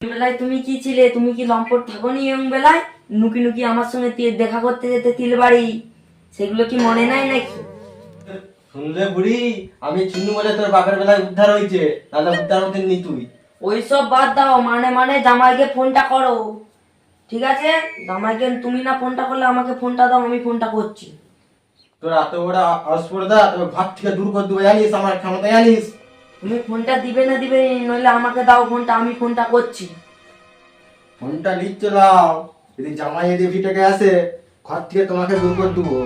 বেলায় তুমি কি ছিলে? তুমি কি লম্পট থাকোনি ইয়ং বেলায়? নুকি নুকি আমার সঙ্গে দেখা করতে যেতে তিল বাড়ি সেগুলো কি মনে নাই নাকি? শুনলে বুড়ি আমি চুনু বলে তোর বাপের বেলায় উদ্ধার হয়েছে। তাহলে উদ্ধার হতে নি তুই। ওইসব বাদ দাও মানে মানে জামাইকে ফোনটা করো। ঠিক আছে? জামাইকে তুমি না ফোনটা করলে আমাকে ফোনটা দাও আমি ফোনটা করছি। তোর এত বড় অস্পর্ধা তোর ঘর থেকে দূর করে দেবো জানিস আমার ক্ষমতা জানিস তুমি ফোনটা দিবে না দিবে, নইলে আমাকে দাও ফোনটা, আমি ফোনটা করছি। ফোনটা নিচ্ছ দাও যদি জামাই যদি ভিটেকে আসে ঘর থেকে তোমাকে দূর করে দেবো।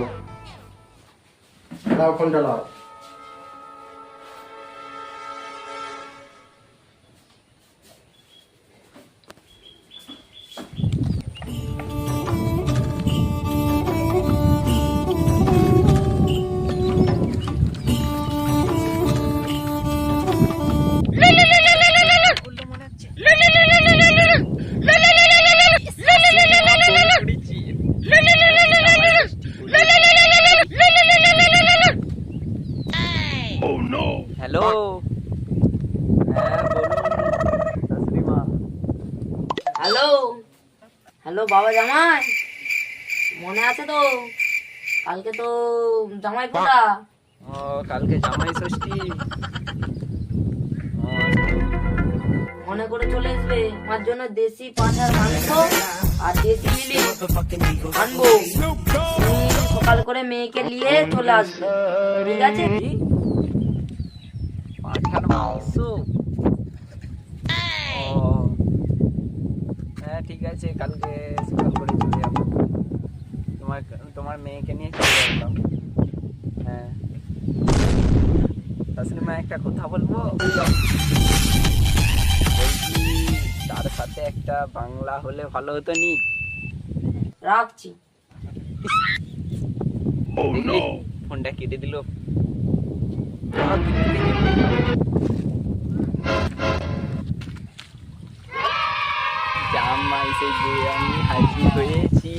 দাও ফোনটা লাও হ্যালো। হ্যাঁ হ্যালো বাবা জামাই। মনে আছে তো? কালকে তো জামাই ও কালকে জামাই ষষ্ঠী। মনে করে চলে আসবে আমার জন্য দেশি পাঁঠার মাংস আর দেশি ইলিশ আনব। সকাল করে মেয়েকে নিয়ে চলে আসবে। ঠিক আছে? পাঁঠার মাংস ও। হ্যাঁ ঠিক আছে কালকে সকাল করে চলে যাব। তোমার তোমার মেয়েকে নিয়ে চলে আসলাম। হ্যাঁ। শাশুড়িমা একটা কথা বলব? বলছি তার সাথে একটা বাংলা হলে ভালো হতো নি। রাখছি। ফোনটা কেটে দিল। আমি হাজির হয়েছি।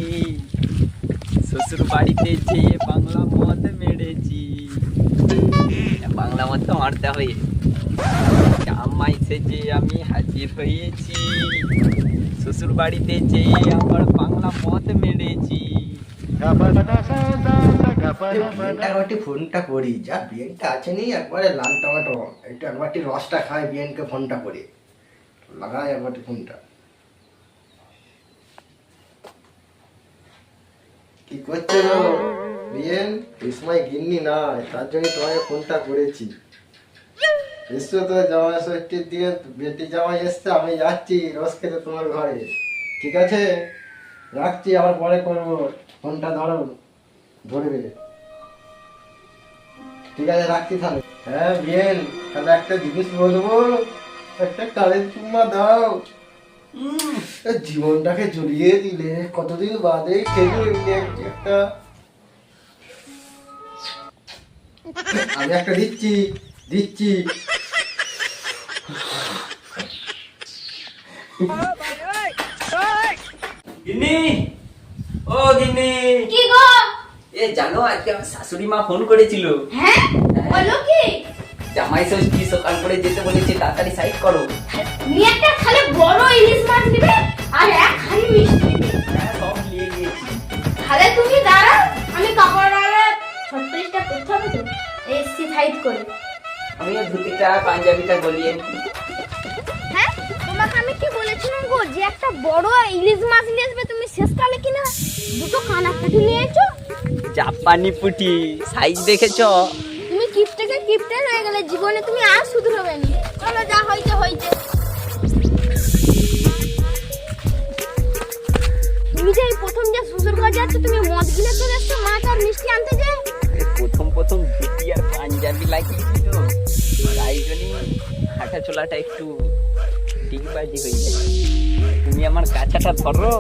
শ্বশুর বাড়িতে যেয়ে বাংলা মেরেছি। বাংলা আমি হাজির হয়েছি। আবার বাংলা মদ মেরেছি। একবারটি ফোনটা করি, যা বিয়েনটা আছে নি, একবারে লাল টমেটো, একটু একবারটি রসটা খাই, বিয়েনকে ফোনটা করি। লাগাই একবারটি ফোনটা। কি করছ গো বিয়েন এই গিন্নি নাই তার জন্য তোমাকে ফোনটা করেছি। এসছো তো, জামাই ষষ্ঠীর দিয়ে বেটি জামাই এসছে, আমি যাচ্ছি, রস খেতে তোমার ঘরে। ঠিক আছে? রাখছি, আবার পরে করব। ফোনটা ধরো ধরবে ঠিক আছে, রাখছি তাহলে। হ্যাঁ বিয়েন, তাহলে একটা জিনিস বলব, একটা কালের চুম্মা দাও। জীবনটাকে জড়িয়ে দিলে কতদিন বাদে খেলো একটি। আমি একটা দিচ্ছি দিচ্ছি। গিন্নি ও গিন্নি। কি গো? এ জানো আজকে আমার শাশুড়ি মা ফোন করেছিল। হ্যাঁ? জামাই ষষ্ঠী সকাল করে যেতে বলেছে তাড়াতাড়ি সাইড করো। তুমি একটা খালি বড় ইলিশ মাছ দিবে আর এক খালি মিষ্টি দিবে হ্যাঁ সব নিয়ে গিয়েছি। তাহলে তুমি দাঁড়াও আমি কাপড় আরে ছত্রিশটা করতে হবে তো এসছি সাইড করে। আমি ধুতিটা পাঞ্জাবিটা গলিয়ে হ্যাঁ তোমাকে আমি কি বলেছিলাম গো যে একটা বড় ইলিশ মাছ নিয়ে আসবে তুমি শেষকালে কিনা? দুটো কানা কাটি নিয়ে এসো। জাপানি পুটি সাইজ দেখেছ? কিপটে হয়ে গেলে জীবনে তুমি আর শুধরবে না। চলো যা হইতে হইতে তুমি যে প্রথম যে শ্বশুর ঘর যাচ্ছ তুমি মদ গিলে মাছ আর মিষ্টি আনতে যে? প্রথম প্রথম ধুতি আর পাঞ্জাবি লাগিয়েছিল। তাই জন্যই হাঁটা চলাটা একটু ডিগবাজি হয়ে যায় তুমি আমার কাঁচাটা ধরো।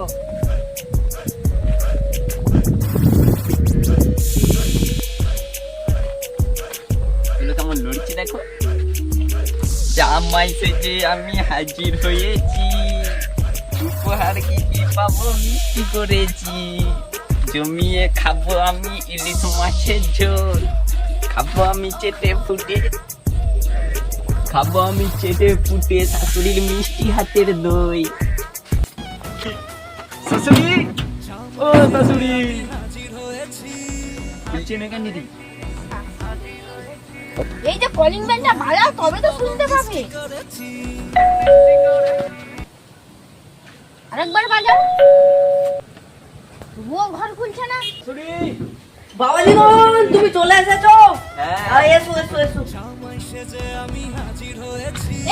কেমন লড়ছে দেখো? জামাই সেজে আমি হাজির হয়েছি উপহার কি কি পাবো মিষ্টি করেছি। জমিয়ে খাব আমি ইলিশ মাছের ঝোল খাব আমি চেটে ফুটে খাব আমি চেটে ফুটে শাশুড়ির মিষ্টি হাতের দই। শাশুড়ি? ও শাশুড়ি। বলছেন এখানে দিদি? এই যে কলিং বেলটা বাজাও তবে তো শুনতে পাবে। আরেকবার বাজাও। তবুও ঘর খুলছে না। শাশুড়ি বাবা জীবন তুমি চলে এসেছ? হ্যাঁ। এসো এসো এসো।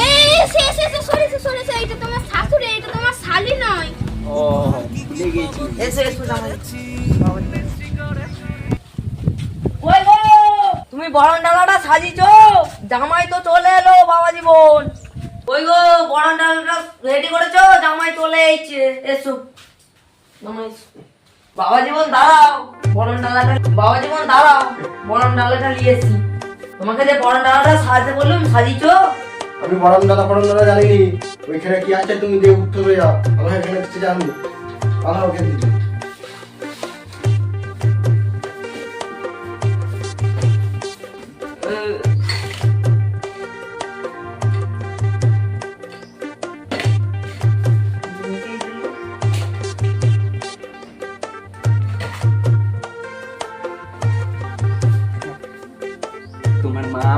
এই এসে এসে এসে সরে এসে সরে এসে এটা তোমার শাশুড়ি এটা তোমার শালি নয়। ও ভুলে এসো এসো জামাই কই গো তুমি বরণ ডালাটা সাজিছো? জামাই তো চলে এলো বাবা জীবন ওই গো বরণ ডালাটা রেডি করেছ? জামাই চলে এসেছে। এসো। বাবা জীবন দাঁড়াও। বরণ ডালাটা বাবা জীবন দাঁড়াও। বরণ ডালাটা নিয়ে এসছি। তোমাকে যে বরণ ডালাটা সাজাতে বললাম, সাজিছো? আমি বরম দাদা বরম দাদা জানিনি। ওইখানে কি আছে তুমি দিয়ে উঠতে যাও। আমার এখানে কিছু জানি। কথা ওকে দিদি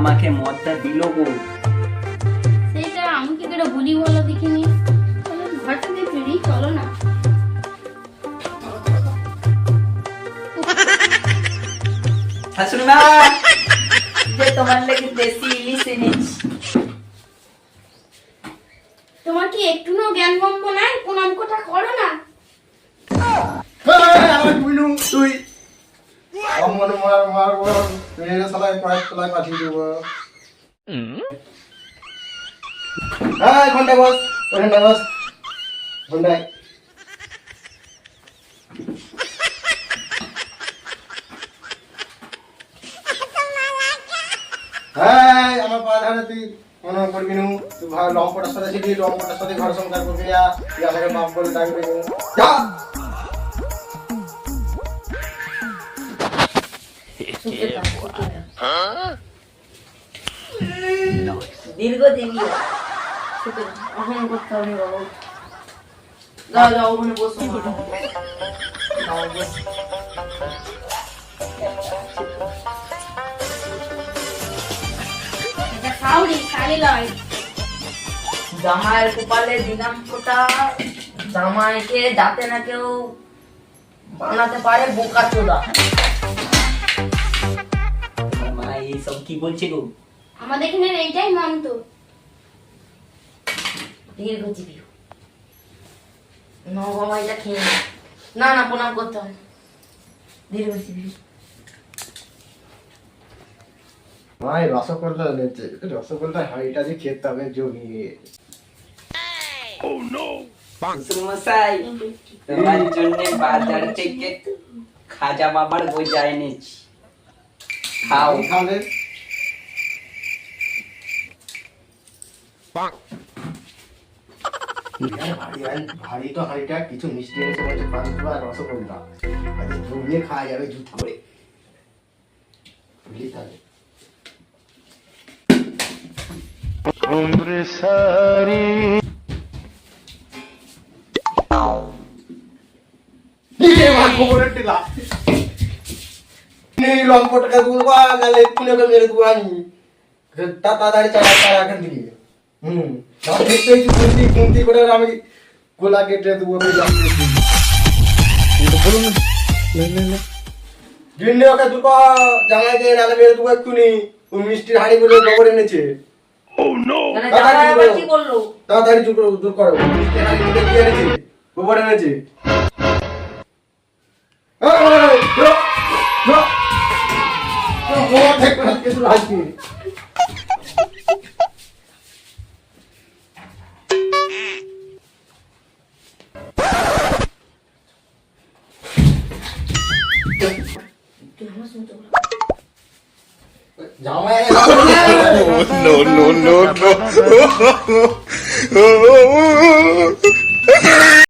আমাকে মদটা দিল গো। সেইটা আমি কি করে বলি বলো দেখিনি? চলো ঘরটা দিয়ে ফিরি চলো না। যে তোমার লেগে দেশি ইলিশ এনেছি। তোমার কি একটুও জ্ঞান গম্ব নাই? প্রণাম কোটা করো না। বুইলু তুই। হ্যাঁ আমার পা ধরে মনে করবি নু। তুই লম্পটার সাথে ছিলি সাথে, ঘর সংসার করবি যা তুই জামাইয়ের কপালে দিলাম ফোটা। জামাইকে যাতে না কেউ বানাতে পারে বোকা চোদা। এইসব কি বলছে গো আমাদের এখানে এইটাই মানতো দীর্ঘ জীবী হোক। না বাবা এটা খেয়ে নে। না না প্রণাম করতে হবে দীর্ঘ জীবী হোক। ভাই রসগোল্লা নিচ্ছে রসগোল্লা হাঁড়িটা যে খেতে হবে জমিয়ে শ্বশুর মশাই তোমার জন্য বাজার থেকে খাজা বাবার গোজা এনেছি খাও। খাবে ভারী তো হাঁড়িটা কিছু মিষ্টি এনেছে বলছে পান্তুয়া আর রসগোল্লা। আজ জমিয়ে খাওয়া যাবে জুত করে বুঝলি তাহলে? খবরের টিলা নেই লম্পটকে দুলবা গেলে কুনেকে মেরে দুয়া নি তাড়াতাড়ি চালা চালা এখান থেকে হুম না কুন্তি কুন্তি করে আমি গোলা কেটে দেবো বলুন গিন্নি ওকে দুটো জামাই দিয়ে নালে মেরে দেবো এক্ষুনি ওই মিষ্টির হাঁড়ি করে গোবর এনেছে মানে তাড়াতাড়ি দূর করো দূর করো মিষ্টির হাঁড়ি করে কি এনেছে গোবর এনেছে কিছু লাগবে no, no, no, no.